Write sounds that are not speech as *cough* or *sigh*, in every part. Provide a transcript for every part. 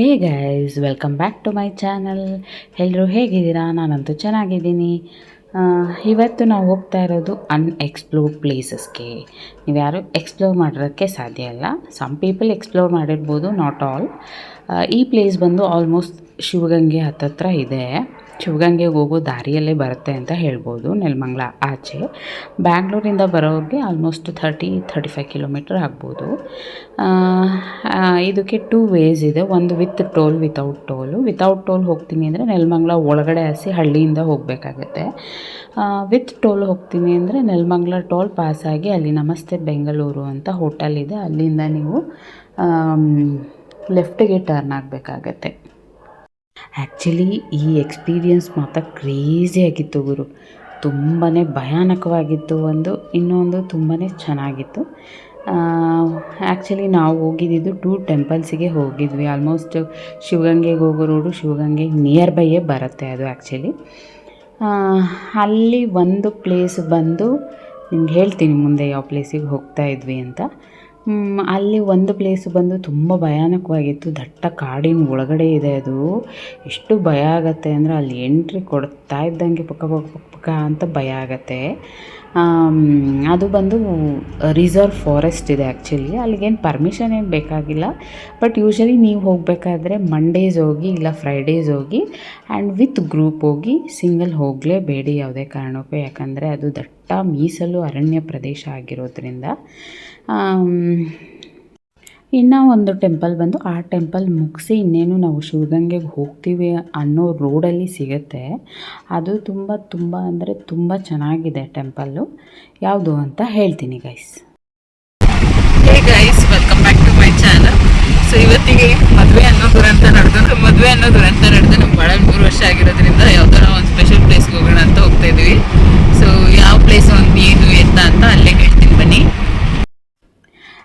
Hey guys welcome back to my channel ಎಲ್ಲರೂ ಹೇಗಿದ್ದೀರಾ? ನಾನಂತೂ ಚೆನ್ನಾಗಿದ್ದೀನಿ. ಇವತ್ತು ನಾವು ಹೋಗ್ತಾ ಇರೋದು ಅನ್ಎಕ್ಸ್ಪ್ಲೋರ್ಡ್ ಪ್ಲೇಸಸ್ಗೆ ನೀವು ಯಾರು ಎಕ್ಸ್ಪ್ಲೋರ್ ಮಾಡಿರೋಕ್ಕೆ ಸಾಧ್ಯ ಇಲ್ಲ. ಸಮ್ ಪೀಪಲ್ ಎಕ್ಸ್ಪ್ಲೋರ್ ಮಾಡಿರ್ಬೋದು ನಾಟ್ ಆಲ್ ಈ ಪ್ಲೇಸ್ ಬಂದು ಆಲ್ಮೋಸ್ಟ್ ಶಿವಗಂಗೆ ಹತ್ತತ್ರ ಇದೆ. ಶಿವಗಂಗೆಗೆ ಹೋಗೋ ದಾರಿಯಲ್ಲೇ ಬರುತ್ತೆ ಅಂತ ಹೇಳ್ಬೋದು ನೆಲಮಂಗ್ಲ ಆಚೆ. ಬ್ಯಾಂಗ್ಳೂರಿಂದ ಬರೋರಿಗೆ almost thirty thirty five kilometre ಆಗ್ಬೋದು ಇದಕ್ಕೆ ಟೂ ವೇಸ್ ಇದೆ. ಒಂದು with toll without toll without toll ಹೋಗ್ತೀನಿ ಅಂದರೆ ನೆಲಮಂಗ್ಲ ಒಳಗಡೆ ಹಸಿ ಹಳ್ಳಿಯಿಂದ ಹೋಗಬೇಕಾಗತ್ತೆ. ವಿತ್ ಟೋಲ್ ಹೋಗ್ತೀನಿ ಅಂದರೆ ನೆಲಮಂಗ್ಲ ಟೋಲ್ ಪಾಸ್ ಆಗಿ ಅಲ್ಲಿ ನಮಸ್ತೆ ಬೆಂಗಳೂರು ಅಂತ ಹೋಟೆಲ್ ಇದೆ. ಅಲ್ಲಿಂದ ನೀವು ಲೆಫ್ಟಿಗೆ ಟರ್ನ್ ಆಗಬೇಕಾಗತ್ತೆ. ಆ್ಯಕ್ಚುಲಿ ಈ ಎಕ್ಸ್ಪೀರಿಯನ್ಸ್ ಮಾತ್ರ ಕ್ರೇಜಿ ಆಗಿತ್ತು ಗುರು. ತುಂಬಾ ಭಯಾನಕವಾಗಿತ್ತು ಒಂದು, ಇನ್ನೊಂದು ತುಂಬಾ ಚೆನ್ನಾಗಿತ್ತು. ಆ್ಯಕ್ಚುಲಿ ನಾವು ಹೋಗಿದ್ದಿದ್ದು ಟೂ ಟೆಂಪಲ್ಸಿಗೆ ಹೋಗಿದ್ವಿ. ಆಲ್ಮೋಸ್ಟ್ ಶಿವಗಂಗೆಗೆ ಹೋಗೋ ರೋಡು ಶಿವಗಂಗೆ ನಿಯರ್ ಬೈಯೇ ಬರುತ್ತೆ ಅದು ಆ್ಯಕ್ಚುಲಿ ಅಲ್ಲಿ ಒಂದು ಪ್ಲೇಸ್ ಬಂದು ನಿಮ್ಗೆ ಹೇಳ್ತೀನಿ ಮುಂದೆ ಯಾವ ಪ್ಲೇಸಿಗೆ ಹೋಗ್ತಾ ಇದ್ವಿ ಅಂತ. ಅಲ್ಲಿ ಒಂದು ಪ್ಲೇಸ್ ಬಂದು ತುಂಬ ಭಯಾನಕವಾಗಿತ್ತು. ದಟ್ಟ ಕಾಡಿನ ಒಳಗಡೆ ಇದೆ ಅದು. ಎಷ್ಟು ಭಯ ಆಗತ್ತೆ ಅಂದರೆ ಅಲ್ಲಿ ಎಂಟ್ರಿ ಕೊಡ್ತಾ ಇದ್ದಂಗೆ ಪಕ್ಕ ಪಕ್ಕ ಪಕ್ಕ ಪಕ್ಕ ಅಂತ ಭಯ ಆಗತ್ತೆ. ಅದು ಬಂದು ರಿಸರ್ವ್ ಫಾರೆಸ್ಟ್ ಇದೆ ಆ್ಯಕ್ಚುಲಿ ಅಲ್ಲಿಗೇನು ಪರ್ಮಿಷನ್ ಏನು ಬೇಕಾಗಿಲ್ಲ. ಬಟ್ ಯೂಶಲಿ ನೀವು ಹೋಗಬೇಕಾದ್ರೆ ಮಂಡೇಸ್ ಹೋಗಿ ಇಲ್ಲ ಫ್ರೈಡೇಸ್ ಹೋಗಿ ಆ್ಯಂಡ್ ವಿತ್ ಗ್ರೂಪ್ ಹೋಗಿ ಸಿಂಗಲ್ ಹೋಗಲೇಬೇಡಿ ಯಾವುದೇ ಕಾರಣಕ್ಕೂ. ಯಾಕಂದರೆ ಅದು ದಟ್ಟ ಮೀಸಲು ಅರಣ್ಯ ಪ್ರದೇಶ ಆಗಿರೋದ್ರಿಂದ. ಇನ್ನು ಒಂದು ಟೆಂಪಲ್ ಬಂದು ಆ ಟೆಂಪಲ್ ಮುಗಿಸಿ ಇನ್ನೇನು ನಾವು ಶಿವಗಂಗೆಗೆ ಹೋಗ್ತೀವಿ ಅನ್ನೋ ರೋಡಲ್ಲಿ ಸಿಗುತ್ತೆ. ಅದು ತುಂಬ ತುಂಬ ಅಂದರೆ ತುಂಬ ಚೆನ್ನಾಗಿದೆ ಟೆಂಪಲ್ಲು. ಯಾವುದು ಅಂತ ಹೇಳ್ತೀನಿ guys hey guys welcome back to my channel so ಇವತ್ತಿಗೆ ಮದುವೆ ಅನ್ನೋ ದುರಂತ ನಡೆದು ಮದುವೆ ಅನ್ನೋ ದುರಂತ ನಡೆದು ನಮ್ಗೆ ಭಾಳ ಮೂರು ವರ್ಷ ಆಗಿರೋದ್ರಿಂದ ಯಾವ್ದಾರ ಒಂದು ಸ್ಪೆಷಲ್ ಪ್ಲೇಸ್ಗೆ ಹೋಗೋಣ ಅಂತ ಹೋಗ್ತಾ ಇದೀವಿ. ಸೊ ಯಾವ ಪ್ಲೇಸ್ ಒಂದು ಏನು ಎತ್ತ ಅಂತ ಅಲ್ಲೇ ಹೇಳ್ತೀನಿ ಬನ್ನಿ.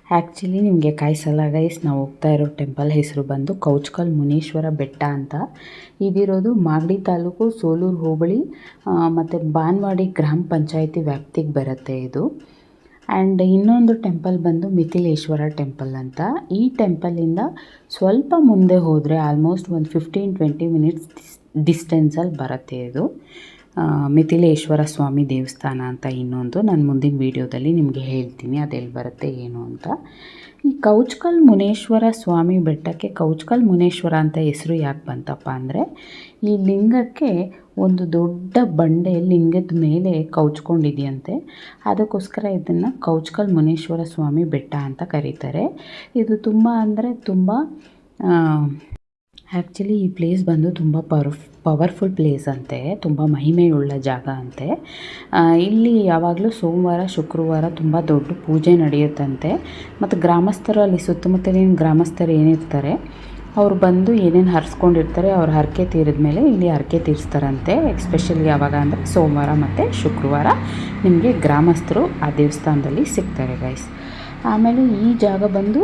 ಆ್ಯಕ್ಚುಲಿ ನಿಮಗೆ ಕಾಯಿಸಲ್ಲ ಗೈಸ್ ನಾವು ಹೋಗ್ತಾ ಇರೋ ಟೆಂಪಲ್ ಹೆಸರು ಬಂದು ಕೌಚ್ಕಲ್ ಮುನೀಶ್ವರ ಬೆಟ್ಟ ಅಂತ. ಇದಿರೋದು ಮಾಗಡಿ ತಾಲೂಕು ಸೋಲೂರು ಹೋಬಳಿ ಮತ್ತು ಬಾನ್ವಾಡಿ ಗ್ರಾಮ ಪಂಚಾಯತಿ ವ್ಯಾಪ್ತಿಗೆ ಬರುತ್ತೆ ಇದು. ಆ್ಯಂಡ್ ಇನ್ನೊಂದು ಟೆಂಪಲ್ ಬಂದು ಮಿಥಿಲೇಶ್ವರ ಟೆಂಪಲ್ ಅಂತ. ಈ ಟೆಂಪಲಿಂದ ಸ್ವಲ್ಪ ಮುಂದೆ ಹೋದರೆ ಆಲ್ಮೋಸ್ಟ್ ಒಂದು ಫಿಫ್ಟೀನ್ ಟ್ವೆಂಟಿ ಮಿನಿಟ್ಸ್ ಡಿಸ್ಟೆನ್ಸಲ್ಲಿ ಬರುತ್ತೆ ಇದು. ಮಿಥಿಲೇಶ್ವರ ಸ್ವಾಮಿ ದೇವಸ್ಥಾನ ಅಂತ ಇನ್ನೊಂದು ನಾನು ಮುಂದಿನ ವೀಡಿಯೋದಲ್ಲಿ ನಿಮಗೆ ಹೇಳ್ತೀನಿ, ಅದೆಲ್ಲಿ ಬರುತ್ತೆ ಏನು ಅಂತ. ಈ ಕೌಚ್ಕಲ್ ಮುನೇಶ್ವರ ಸ್ವಾಮಿ ಬೆಟ್ಟಕ್ಕೆ ಕೌಚ್ಕಲ್ ಮುನೇಶ್ವರ ಅಂತ ಹೆಸರು ಯಾಕೆ ಬಂತಪ್ಪ ಅಂದರೆ, ಈ ಲಿಂಗಕ್ಕೆ ಒಂದು ದೊಡ್ಡ ಬಂಡೆ ಲಿಂಗದ ಮೇಲೆ ಕೌಚ್ಕೊಂಡಿದೆಯಂತೆ, ಅದಕ್ಕೋಸ್ಕರ ಇದನ್ನು ಕೌಚ್ಕಲ್ ಮುನೇಶ್ವರ ಸ್ವಾಮಿ ಬೆಟ್ಟ ಅಂತ ಕರೀತಾರೆ. ಇದು ತುಂಬ ಅಂದರೆ ತುಂಬ ಆ್ಯಕ್ಚುಲಿ ಈ ಪ್ಲೇಸ್ ಬಂದು ತುಂಬ ಪವರ್ ಪವರ್ಫುಲ್ ಪ್ಲೇಸ್ ಅಂತೆ, ತುಂಬ ಮಹಿಮೆಯುಳ್ಳ ಜಾಗ ಅಂತೆ. ಇಲ್ಲಿ ಯಾವಾಗಲೂ ಸೋಮವಾರ, ಶುಕ್ರವಾರ ತುಂಬ ದೊಡ್ಡ ಪೂಜೆ ನಡೆಯುತ್ತಂತೆ. ಮತ್ತು ಗ್ರಾಮಸ್ಥರು ಅಲ್ಲಿ ಸುತ್ತಮುತ್ತಲಿನ ಗ್ರಾಮಸ್ಥರು ಏನಿರ್ತಾರೆ, ಅವ್ರು ಬಂದು ಏನೇನು ಹರಿಸ್ಕೊಂಡಿರ್ತಾರೆ, ಅವ್ರ ಹರಕೆ ತೀರಿದ ಮೇಲೆ ಇಲ್ಲಿ ಹರಕೆ ತೀರಿಸ್ತಾರಂತೆ. ಎಕ್ಸ್ಪೆಷಲಿ ಯಾವಾಗ ಅಂದರೆ ಸೋಮವಾರ ಮತ್ತು ಶುಕ್ರವಾರ ನಿಮಗೆ ಗ್ರಾಮಸ್ಥರು ಆ ದೇವಸ್ಥಾನದಲ್ಲಿ ಸಿಗ್ತಾರೆ ಗೈಸ್ ಆಮೇಲೆ ಈ ಜಾಗ ಬಂದು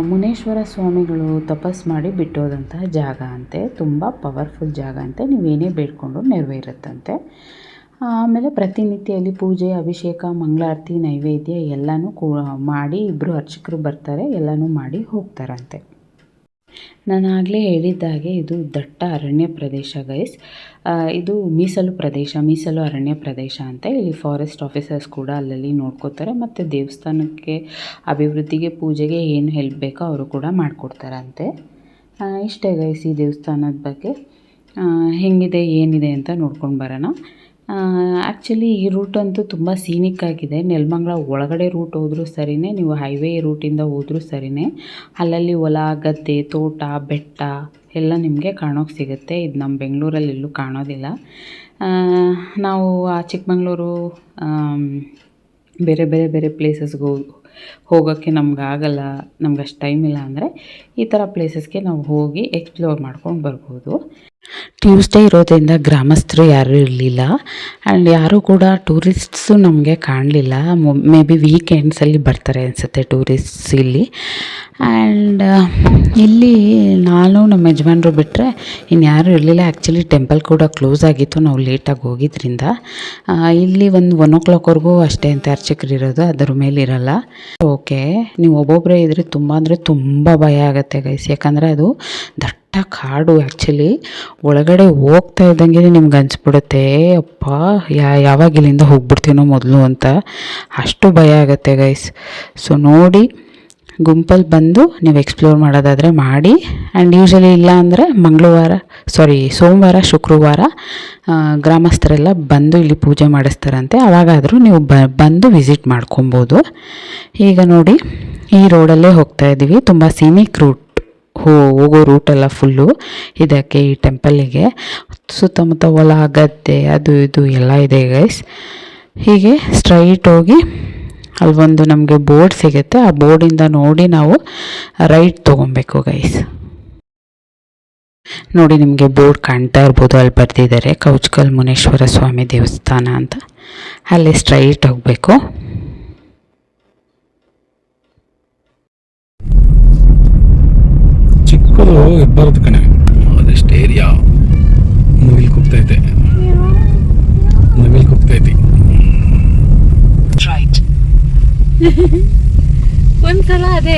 ಮುನೇಶ್ವರ ಸ್ವಾಮಿಗಳು ತಪಸ್ ಮಾಡಿ ಬಿಟ್ಟೋದಂತಹ ಜಾಗ ಅಂತೆ, ತುಂಬ ಪವರ್ಫುಲ್ ಜಾಗ ಅಂತೆ ನೀವೇನೇ ಬೇಡ್ಕೊಂಡು ನೆರವೇರುತ್ತಂತೆ. ಆಮೇಲೆ ಪ್ರತಿನಿತ್ಯ ಇಲ್ಲಿ ಪೂಜೆ, ಅಭಿಷೇಕ, ಮಂಗಳಾರತಿ, ನೈವೇದ್ಯ ಎಲ್ಲನೂ ಕೂ, ಮಾಡಿ ಇಬ್ಬರು ಅರ್ಚಕರು ಬರ್ತಾರೆ, ಎಲ್ಲನೂ ಮಾಡಿ ಹೋಗ್ತಾರಂತೆ. ನಾನು ಆಗಲೇ ಹೇಳಿದ್ದಾಗೆ ಇದು ದಟ್ಟ ಅರಣ್ಯ ಪ್ರದೇಶ ಗೈಸ್ ಇದು ಮೀಸಲು ಪ್ರದೇಶ, ಮೀಸಲು ಅರಣ್ಯ ಪ್ರದೇಶ ಅಂತ ಇಲ್ಲಿ ಫಾರೆಸ್ಟ್ ಆಫೀಸರ್ಸ್ ಕೂಡ ಅಲ್ಲಲ್ಲಿ ನೋಡ್ಕೋತಾರೆ ಮತ್ತು ದೇವಸ್ಥಾನಕ್ಕೆ, ಅಭಿವೃದ್ಧಿಗೆ, ಪೂಜೆಗೆ ಏನು ಹೆಲ್ಪ್ ಬೇಕೋ ಅವರು ಕೂಡ ಮಾಡಿಕೊಡ್ತಾರಂತೆ. ಇಷ್ಟೇ ಗೈಸ್ ಈ ದೇವಸ್ಥಾನದ ಬಗ್ಗೆ. ಹೆಂಗಿದೆ, ಏನಿದೆ ಅಂತ ನೋಡ್ಕೊಂಡು ಬರೋಣ. ಆ್ಯಕ್ಚುಲಿ ಈ ರೂಟ್ ಅಂತೂ ತುಂಬ ಸೀನಿಕ್ ಆಗಿದೆ. ನೆಲಮಂಗ್ಲ ಒಳಗಡೆ ರೂಟ್ ಹೋದರೂ ಸರಿಯೇ ನೀವು ಹೈವೇ ರೂಟಿಂದ ಹೋದರೂ ಸರಿಯೇ ಅಲ್ಲಲ್ಲಿ ಹೊಲ, ಗದ್ದೆ, ತೋಟ, ಬೆಟ್ಟ ಎಲ್ಲ ನಿಮಗೆ ಕಾಣೋಕೆ ಸಿಗುತ್ತೆ. ಇದು ನಮ್ಮ ಬೆಂಗಳೂರಲ್ಲಿ ಎಲ್ಲೂ ಕಾಣೋದಿಲ್ಲ. ನಾವು ಆ ಚಿಕ್ಕಮಂಗ್ಳೂರು ಬೇರೆ ಬೇರೆ ಬೇರೆ ಪ್ಲೇಸಸ್ಗೆ ಹೋಗಿ ಹೋಗೋಕ್ಕೆ ನಮ್ಗೆ ಆಗಲ್ಲ ನಮ್ಗೆ ಅಷ್ಟು ಟೈಮ್ ಇಲ್ಲ ಅಂದರೆ ಈ ಥರ ಪ್ಲೇಸಸ್ಗೆ ನಾವು ಹೋಗಿ ಎಕ್ಸ್ಪ್ಲೋರ್ ಮಾಡ್ಕೊಂಡು ಬರ್ಬೋದು. ಟ್ಯೂಸ್ಡೇ ಇರೋದ್ರಿಂದ ಗ್ರಾಮಸ್ಥರು ಯಾರೂ ಇರಲಿಲ್ಲ. ಆ್ಯಂಡ್ ಯಾರೂ ಕೂಡ ಟೂರಿಸ್ಟ್ಸು ನಮಗೆ ಕಾಣಲಿಲ್ಲ. ಮೇ ಬಿ ವೀಕೆಂಡ್ಸಲ್ಲಿ ಬರ್ತಾರೆ ಅನಿಸುತ್ತೆ ಟೂರಿಸ್ಟ್ಸ್ ಇಲ್ಲಿ. ಆ್ಯಂಡ್ ಇಲ್ಲಿ ನಾನು ನಮ್ಮ ಯಜಮಾನ್ರು ಬಿಟ್ಟರೆ ಇನ್ಯಾರೂ ಇರಲಿಲ್ಲ. ಆ್ಯಕ್ಚುಲಿ ಟೆಂಪಲ್ ಕೂಡ ಕ್ಲೋಸ್ ಆಗಿತ್ತು. ನಾವು ಲೇಟಾಗಿ ಹೋಗಿದ್ದರಿಂದ ಇಲ್ಲಿ ಒಂದು ಒನ್ ಓ ಕ್ಲಾಕ್ವರೆಗೂ ಅಷ್ಟೇ ಅಂತ ಅರ್ಚಕರು ಇರೋದು. ಅದರ ಮೇಲೆ ಇರಲ್ಲ. ಓಕೆ ನೀವು ಒಬ್ಬೊಬ್ಬರೇ ಇದ್ದರೆ ತುಂಬ ಅಂದರೆ ತುಂಬ ಭಯ ಆಗುತ್ತೆ ಗೈಸ್ ಯಾಕಂದರೆ ಅದು ದಟ್ಟ ಕಾಡು ಆ್ಯಕ್ಚುಲಿ ಒಳಗಡೆ ಹೋಗ್ತಾ ಇದ್ದಂಗೆ ನಿಮ್ಗೆ ಅನ್ಸ್ಬಿಡುತ್ತೆ, ಅಪ್ಪ, ಯಾ, ಯಾವಾಗ ಇಲ್ಲಿಂದ ಹೋಗ್ಬಿಡ್ತೀನೋ ಮೊದಲು ಅಂತ. ಅಷ್ಟು ಭಯ ಆಗುತ್ತೆ ಗೈಸ್ ಸೊ ನೋಡಿ, ಗುಂಪಲ್ಲಿ ಬಂದು ನೀವು ಎಕ್ಸ್ಪ್ಲೋರ್ ಮಾಡೋದಾದರೆ ಮಾಡಿ. ಆ್ಯಂಡ್ ಯೂಶಲಿ ಇಲ್ಲ ಅಂದರೆ ಮಂಗಳವಾರ ಸಾರಿ ಸೋಮವಾರ, ಶುಕ್ರವಾರ ಗ್ರಾಮಸ್ಥರೆಲ್ಲ ಬಂದು ಇಲ್ಲಿ ಪೂಜೆ ಮಾಡಿಸ್ತಾರಂತೆ. ಅವಾಗಾದರೂ ನೀವು ಬ, ಬಂದು ವಿಸಿಟ್ ಮಾಡ್ಕೊಬೋದು. ಈಗ ನೋಡಿ, ಈ ರೋಡಲ್ಲೇ ಹೋಗ್ತಾ ಇದ್ದೀವಿ ತುಂಬ ಸೀನಿಕ್ ರೂಟ್ ಹೋ, ಹೋಗೋ ರೂಟೆಲ್ಲ ಫುಲ್ಲು ಇದಕ್ಕೆ ಈ ಟೆಂಪಲ್ಲಿಗೆ ಸುತ್ತಮುತ್ತ ಹೊಲ, ಗದ್ದೆ, ಅದು ಇದು ಎಲ್ಲ ಇದೆ ಗೈಸ್ ಹೀಗೆ ಸ್ಟ್ರೈಟ್ ಹೋಗಿ ಅಲ್ಲೊಂದು ನಮಗೆ ಬೋರ್ಡ್ ಸಿಗುತ್ತೆ. ಆ ಬೋರ್ಡಿಂದ ನೋಡಿ ನಾವು ರೈಟ್ ತೊಗೊಬೇಕು ಗೈಸ್ ನೋಡಿ ನಿಮಗೆ ಬೋರ್ಡ್ ಕಾಣ್ತಾ ಇರ್ಬೋದು. ಅಲ್ಲಿ ಬರೆದಿದ್ದಾರೆ ಕೌಚ್ಕಲ್ ಮುನೇಶ್ವರ ಸ್ವಾಮಿ ದೇವಸ್ಥಾನ ಅಂತ. ಅಲ್ಲಿ ಸ್ಟ್ರೈಟ್ ಹೋಗಬೇಕು. ಚಿಕ್ಕದು ಬರುತ್ತೆ ಕಣೆ. ಅದೆಷ್ಟು ಏರಿಯಾ ನವಿಲ್ ಕುಗ್ತೈತೆ ನವಿಲ್ ಕುಗ್ತೈತಿ *laughs* ಒಂದ್ಸಲ ಅದೇ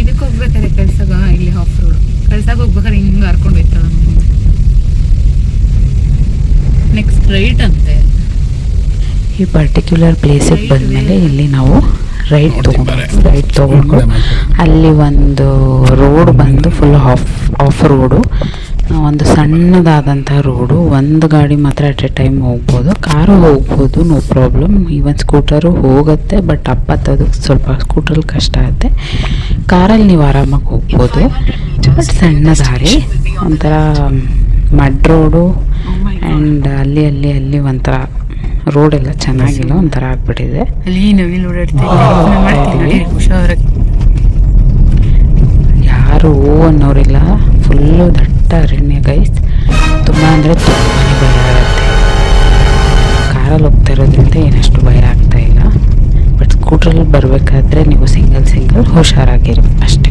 ಇದಕ್ಕೆ ಹೋಗ್ಬೇಕಾದ್ರೆ ಕಳ್ಸಾಗ ಇಲ್ಲಿ ಹಾಫ್ ರೋಡ್ ಕೆಲ್ಸಕ್ಕೆ ಹೋಗ್ಬೇಕಾದ್ರೆ ಹಿಂಗೆ ಹರ್ಕೊಂಡು ಹೋಯ್ತಾಳ ನೆಕ್ಸ್ಟ್ ರೈಟ್ ಅಂತೆ. ಈ ಪರ್ಟಿಕ್ಯುಲರ್ ಪ್ಲೇಸಿಗೆ ಬಂದಮೇಲೆ ಇಲ್ಲಿ ನಾವು ರೈಟ್ ತೊಗೊಂಡು ರೈಟ್ ತೊಗೊಂಡು. ಅಲ್ಲಿ ಒಂದು ರೋಡ್ ಬಂದು ಫುಲ್ ಆಫ್ ಆಫ್ ರೋಡು ಒಂದು ಸಣ್ಣದಾದಂಥ ರೋಡು ಒಂದು ಗಾಡಿ ಮಾತ್ರ ಅಟ್ ಎ ಟೈಮ್ ಹೋಗ್ಬೋದು. ಕಾರು ಹೋಗ್ಬೋದು ನೋ ಪ್ರಾಬ್ಲಮ್ ಈವನ್ ಸ್ಕೂಟರು ಹೋಗುತ್ತೆ ಬಟ್ ಅಪ್ಪತ್ತದು ಸ್ವಲ್ಪ ಸ್ಕೂಟ್ರಲ್ಲಿ ಕಷ್ಟ ಆಗುತ್ತೆ. ಕಾರಲ್ಲಿ ನೀವು ಆರಾಮಾಗಿ ಹೋಗ್ಬೋದು. ಬಟ್ ಸಣ್ಣ ದಾರಿ. ಒಂಥರ ಮಡ್ ರೋಡು ಆ್ಯಂಡ್ ಅಲ್ಲಿ ಅಲ್ಲಿ ಅಲ್ಲಿ ಒಂಥರ ರೋಡೆಲ್ಲ ಚೆನ್ನಾಗಿಲ್ಲ ಒಂಥರ ಆಗ್ಬಿಟ್ಟಿದೆ. ಅಲ್ಲಿ ನವಿಲು ಓಡಾಡ್ತೀವಿ. ಹುಷಾರಾಗಿ. ಯಾರು ಹೂ ಅನ್ನೋರಿಲ್ಲ. ಫುಲ್ಲು ದಟ್ಟ ಅರಣ್ಯ ಗೈಸ್ ತುಂಬ ಅಂದರೆ ತುಂಬಾ ಭಯ ಆಗುತ್ತೆ. ಕಾರಲ್ಲಿ ಹೋಗ್ತಾ ಇರೋದ್ರಿಂದ ಏನಷ್ಟು ಭಯ ಆಗ್ತಾ ಇಲ್ಲ. ಬಟ್ ಸ್ಕೂಟ್ರಲ್ಲಿ ಬರಬೇಕಾದ್ರೆ ನೀವು ಸಿಂಗಲ್ ಸಿಂಗಲ್ ಹುಷಾರಾಗಿರಿ. ಅಷ್ಟೇ.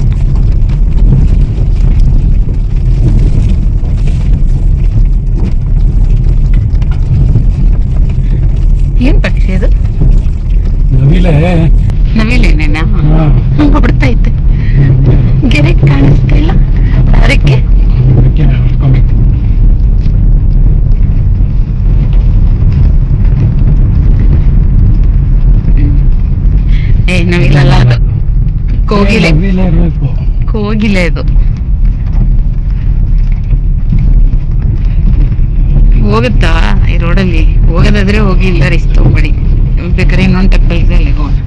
ಏನ್ ಪಕ್ಷಿ ಅದು? ನವಿಲೆ. ನವಿಲೇನೇನಾ ಹೊಡ್ತಾ ಇತ್ತು ಗೆರೆ ಕಾಣಿಸ್ತಾ ಇಲ್ಲ. ಅದಕ್ಕೆ? ಏ ನವಿಲಲ್ಲ ಅದು. ಕೋಗಿಲೆ. ಕೋಗಿಲೆ ಇದು ಹೋಗುತ್ತಾ ಈ ರೋಡಲ್ಲಿ ಹೋಗೋದಾದ್ರೆ ಹೋಗಿ ಇಲ್ಲ ರಿಸ್ಕ್ ತಗೊಂಬೇಡಿ ಬೇಕಾದ್ರೆ ಇನ್ನೊಂದು ಟೆಂಪಲ್ ಇದೆ ಅಲ್ಲಿಗೆ ಹೋಗೋಣ.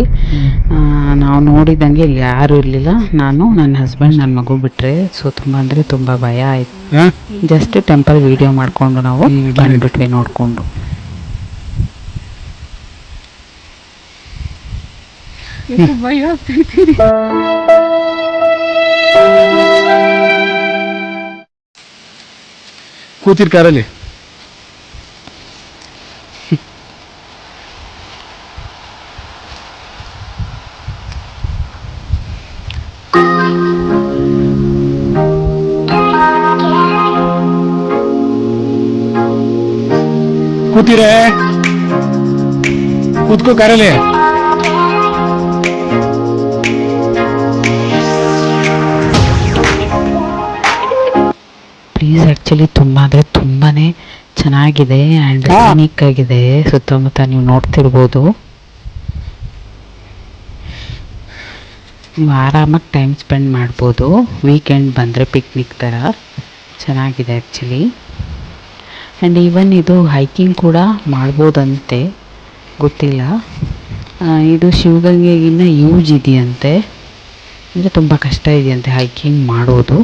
ಎಂಟ್ರೆನ್ಸ್ ನಾವು ನೋಡಿದಂಗೆ ಇಲ್ಲಿ ಯಾರೂ ಇರಲಿಲ್ಲ. ನಾನು ನನ್ನ ಹಸ್ಬೆಂಡ್ ನನ್ನ ಮಗು ಬಿಟ್ಟರೆ ಸೊ ತುಂಬ ಅಂದರೆ ತುಂಬ ಭಯ ಆಯಿತು? ಜಸ್ಟ್ ಟೆಂಪಲ್ ವಿಡಿಯೋ ಮಾಡಿಕೊಂಡು ನಾವು ಬಂದುಬಿಟ್ವಿ ನೋಡಿಕೊಂಡು. ಭಯ ಕೂತಿರ್ ಕಾರಲ್ಲಿ ಕೂತಿರೇ? ಕೂತ್ಕೋ ಕಾರಲ್ಲಿ. ಪ್ಲೀಸ್ ಆ್ಯಕ್ಚುಲಿ ತುಂಬ ಅಂದರೆ ತುಂಬಾ ಚೆನ್ನಾಗಿದೆ ಆ್ಯಂಡ್. ಯುನೀಕ್ ಆಗಿದೆ. ಸುತ್ತಮುತ್ತ ನೀವು ನೋಡ್ತಿರ್ಬೋದು. ನೀವು ಆರಾಮಾಗಿ ಟೈಮ್ ಸ್ಪೆಂಡ್ ಮಾಡ್ಬೋದು. ವೀಕೆಂಡ್ ಬಂದರೆ ಪಿಕ್ನಿಕ್ ಥರ ಚೆನ್ನಾಗಿದೆ ಆ್ಯಕ್ಚುಲಿ ಆ್ಯಂಡ್ ಈವನ್ ಇದು ಹೈಕಿಂಗ್ ಕೂಡ ಮಾಡ್ಬೋದಂತೆ. ಗೊತ್ತಿಲ್ಲ. ಇದು ಶಿವಗಂಗೆಗಿನ್ನ ಯೂಜ್ ಇದೆಯಂತೆ. ಅಂದರೆ ತುಂಬ ಕಷ್ಟ ಇದೆಯಂತೆ ಹೈಕಿಂಗ್ ಮಾಡೋದು.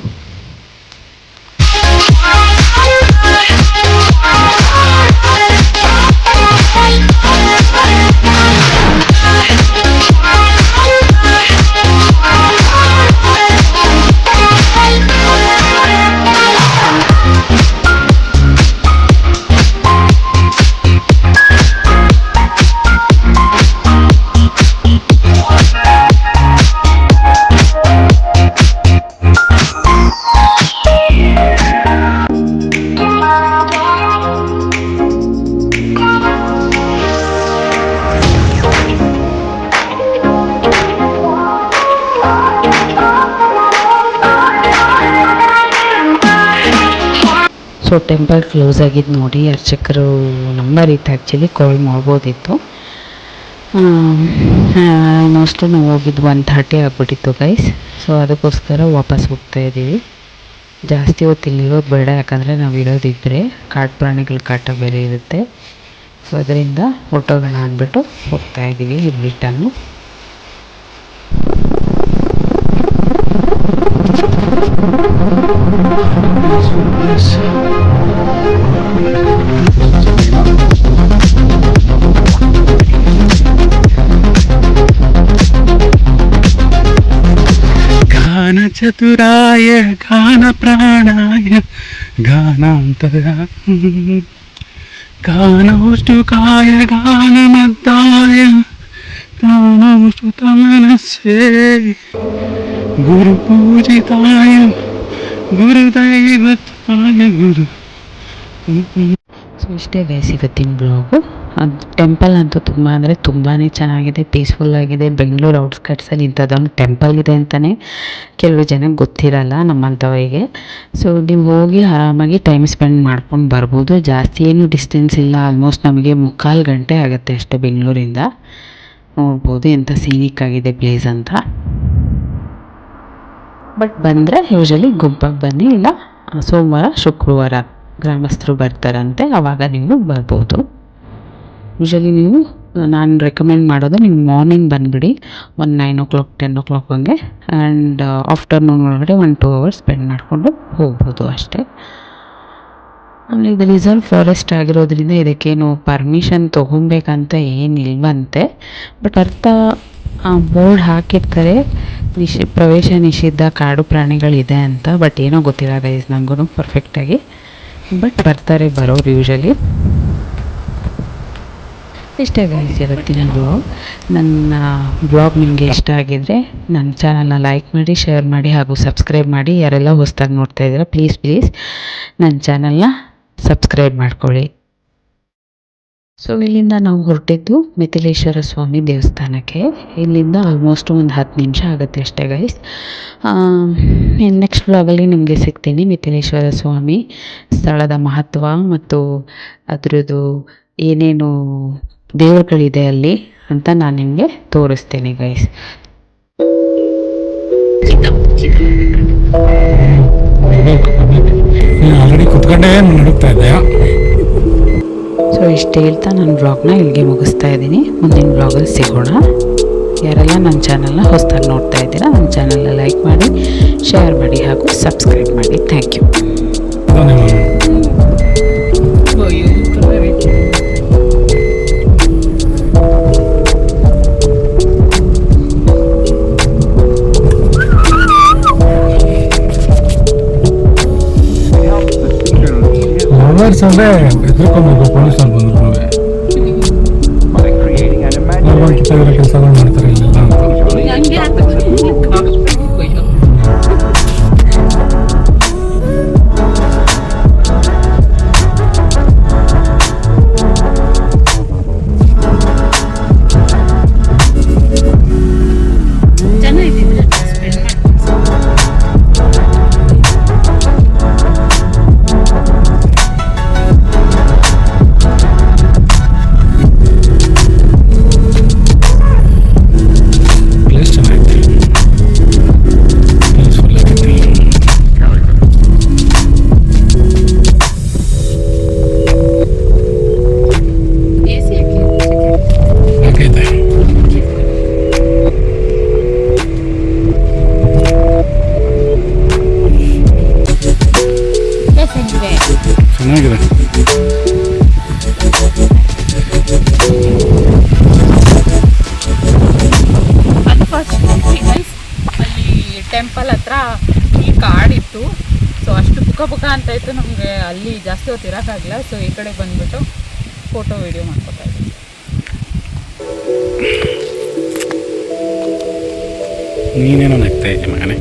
ಸೊ ಟೆಂಪಲ್ ಕ್ಲೋಸ್ ಆಗಿದ್ದು ನೋಡಿ ಅರ್ಚಕರು ನಂಬರ್ ಇತ್ತು ಆ್ಯಕ್ಚುಲಿ ಕಾಲ್ ಮಾಡ್ಬೋದಿತ್ತು. ಆಲ್ಮೋಸ್ಟು ನಾವು ಹೋಗಿದ್ದು ಒನ್ ಥರ್ಟಿ ಆಗ್ಬಿಟ್ಟಿತ್ತು ಗೈಸ್ ಸೊ ಅದಕ್ಕೋಸ್ಕರ ವಾಪಸ್ ಹೋಗ್ತಾ ಇದ್ದೀವಿ. ಜಾಸ್ತಿ ಹೊತ್ತು ಇಲ್ಲಿರೋದು ಬೇಡ, ಯಾಕಂದರೆ ನಾವು ಇರೋದಿದ್ದರೆ ಕಾಡು ಪ್ರಾಣಿಗಳ ಕಾಟ ಬೇರೆ ಇರುತ್ತೆ. ಸೊ ಅದರಿಂದ ಫೋಟೋಗಳನ್ನ ಅಂದ್ಬಿಟ್ಟು ಹೋಗ್ತಾ ಇದ್ದೀವಿ ರಿಟರ್ನು ಗಾನ ഗാനചതുരായ ഗാനപ്രാണായ ഗാനാന്തര ഗാനോഷ്ടുകായ ഗാനമദ്ദായ ഗാനോഷ്ടുതമനസേ ഗുരുപൂജിതായ ഗുരുദൈവത്തായ ഗുരു ಸೊ ಇಷ್ಟೇ ಗೈಸ್ ಇವತ್ತಿನ ಬ್ಲಾಗು ಅದು ಟೆಂಪಲ್ ಅಂತೂ ತುಂಬ ಅಂದರೆ ತುಂಬಾ ಚೆನ್ನಾಗಿದೆ ಪೀಸ್ಫುಲ್ ಆಗಿದೆ. ಬೆಂಗಳೂರು ಔಟ್ಸ್ಕಟ್ಸಲ್ಲಿ ಇಂಥದ್ದೊಂದು ಟೆಂಪಲ್ ಇದೆ ಅಂತಲೇ ಕೆಲವು ಜನಕ್ಕೆ ಗೊತ್ತಿರಲ್ಲ ನಮ್ಮಂಥವರಿಗೆ. ಸೊ ನೀವು ಹೋಗಿ ಆರಾಮಾಗಿ ಟೈಮ್ ಸ್ಪೆಂಡ್ ಮಾಡ್ಕೊಂಡು ಬರ್ಬೋದು. ಜಾಸ್ತಿ ಏನು ಡಿಸ್ಟೆನ್ಸ್ ಇಲ್ಲ ಆಲ್ಮೋಸ್ಟ್ ನಮಗೆ ಮುಕ್ಕಾಲು ಗಂಟೆ ಆಗುತ್ತೆ ಅಷ್ಟೇ ಬೆಂಗಳೂರಿಂದ. ನೋಡ್ಬೋದು ಎಂಥ ಸೀನಿಕ್ ಆಗಿದೆ ಪ್ಲೇಸ್ ಅಂತ. ಬಟ್ ಬಂದರೆ ಯೂಶಲಿ ಗುಂಪಾಗಿ ಬನ್ನಿ, ಇಲ್ಲ? ಸೋಮವಾರ, ಶುಕ್ರವಾರ. ಗ್ರಾಮಸ್ಥರು ಬರ್ತಾರಂತೆ ಆವಾಗ ನೀವು ಬರ್ಬೋದು. ಯೂಶಲಿ ನೀವು, ನಾನು ರೆಕಮೆಂಡ್ ಮಾಡೋದು ನೀವು ಮಾರ್ನಿಂಗ್ ಬಂದುಬಿಡಿ, ಒಂದು nine o'clock ten o'clock ಹಂಗೆ ಆ್ಯಂಡ್ ಆಫ್ಟರ್ನೂನ್ ಒಳಗಡೆ ಒನ್ ಟೂ ಅವರ್ಸ್ ಸ್ಪೆಂಡ್ ಮಾಡಿಕೊಂಡು ಹೋಗ್ಬೋದು ಅಷ್ಟೇ. ಆಮೇಲೆ ಇದು ರಿಸರ್ವ್ ಫಾರೆಸ್ಟ್ ಆಗಿರೋದ್ರಿಂದ ಇದಕ್ಕೇನು ಪರ್ಮಿಷನ್ ತೊಗೊಬೇಕಂತ ಏನಿಲ್ವಂತೆ ಬಟ್ ಅರ್ಥ ಬೋರ್ಡ್ ಹಾಕಿರ್ತಾರೆ, ನಿಷಿ, ಪ್ರವೇಶ ನಿಷಿದ್ಧ ಕಾಡು ಪ್ರಾಣಿಗಳಿದೆ ಅಂತ ಬಟ್ ಏನೋ ಗೊತ್ತಿಲ್ಲ ಗೈಸ್ ನನಗೂ ಪರ್ಫೆಕ್ಟಾಗಿ ಬಟ್ ಬರ್ತಾರೆ ಬರೋರು ಯೂಶಲಿ ಇಷ್ಟೇ ಗೈಸ್ ಇವತ್ತಿನ ಬ್ಲಾಗ್ ನನ್ನ ಬ್ಲಾಗ್ ನಿಮಗೆ ಇಷ್ಟ ಆಗಿದ್ದರೆ ನನ್ನ ಚಾನಲ್ನ ಲೈಕ್ ಮಾಡಿ ಶೇರ್ ಮಾಡಿ ಹಾಗೂ ಸಬ್ಸ್ಕ್ರೈಬ್ ಮಾಡಿ. ಯಾರೆಲ್ಲ ಹೊಸ್ದಾಗಿ ನೋಡ್ತಾ ಇದ್ದೀರಾ ಪ್ಲೀಸ್ ಪ್ಲೀಸ್ ನನ್ನ ಚಾನಲ್ನ ಸಬ್ಸ್ಕ್ರೈಬ್ ಮಾಡ್ಕೊಳ್ಳಿ. ಸೊ ಇಲ್ಲಿಂದ ನಾವು ಹೊರಟಿದ್ದು ಮಿಥಿಲೇಶ್ವರ ಸ್ವಾಮಿ ದೇವಸ್ಥಾನಕ್ಕೆ. ಇಲ್ಲಿಂದ ಆಲ್ಮೋಸ್ಟ್ ಒಂದು ಹತ್ತು ನಿಮಿಷ ಆಗುತ್ತೆ ಅಷ್ಟೇ ಗೈಸ್ ನೆಕ್ಸ್ಟ್ ಬ್ಲಾಗಲ್ಲಿ ನಿಮಗೆ ಸಿಗ್ತೀನಿ ಮಿಥಿಲೇಶ್ವರ ಸ್ವಾಮಿ ಸ್ಥಳದ ಮಹತ್ವ ಮತ್ತು ಅದರದ್ದು ಏನೇನು ದೇವರುಗಳಿದೆ ಅಲ್ಲಿ ಅಂತ ನಾನು ನಿಮಗೆ ತೋರಿಸ್ತೀನಿ ಗೈಸ್ ಕುತ್ಕೊಂಡೇ ಇದ್ದೆ. ಇಷ್ಟು ಹೇಳ್ತಾ ನನ್ನ ಬ್ಲಾಗ್ನ ಇಲ್ಲಿಗೆ ಮುಗಿಸ್ತಾ ಇದ್ದೀನಿ. ಮುಂದಿನ ಬ್ಲಾಗಲ್ಲಿ ಸಿಗೋಣ. ಯಾರೆಲ್ಲ ನನ್ನ ಚಾನಲ್ನ ಹೊಸದಾಗಿ ನೋಡ್ತಾ ಇದ್ದೀರಾ, ನನ್ನ ಚಾನಲ್ನ ಲೈಕ್ ಮಾಡಿ ಶೇರ್ ಮಾಡಿ ಹಾಗೂ ಸಬ್ಸ್ಕ್ರೈಬ್ ಮಾಡಿ. ಥ್ಯಾಂಕ್ ಯು ಲವರ್ಸ್ ಅಂದ್ರೆ ಹೆದರ್ಕೊಬೇಕು ಪೊಲೀಸರು ಬಂದ್ರು ಕೆಲಸಗಳು ಮಾಡ್ತಾರೆ ಇಲ್ಲೆಲ್ಲ ಅಂತ ಚೆನ್ನಾಗಿದೆ. ಅಲ್ಲಿ ಟೆಂಪಲ್ ಹತ್ರ ಈ ಕಾಡಿತ್ತು ಸೊ ಅಷ್ಟು ಪುಕ ಪುಕ ಅಂತ ಇತ್ತು ನಮಗೆ ಅಲ್ಲಿ ಜಾಸ್ತಿ ಹೊತ್ತು ಇರೋಕ್ಕಾಗಲ್ಲ ಸೊ ಈ ಕಡೆ ಬಂದ್ಬಿಟ್ಟು ಫೋಟೋ ವಿಡಿಯೋ ಮಾಡ್ಕೊತಾ ಇದ್ದೀವಿ ನೀನೇನೋ ನಗ್ತಾ ಇದ್ದೀನಿ ಮಗನೇ.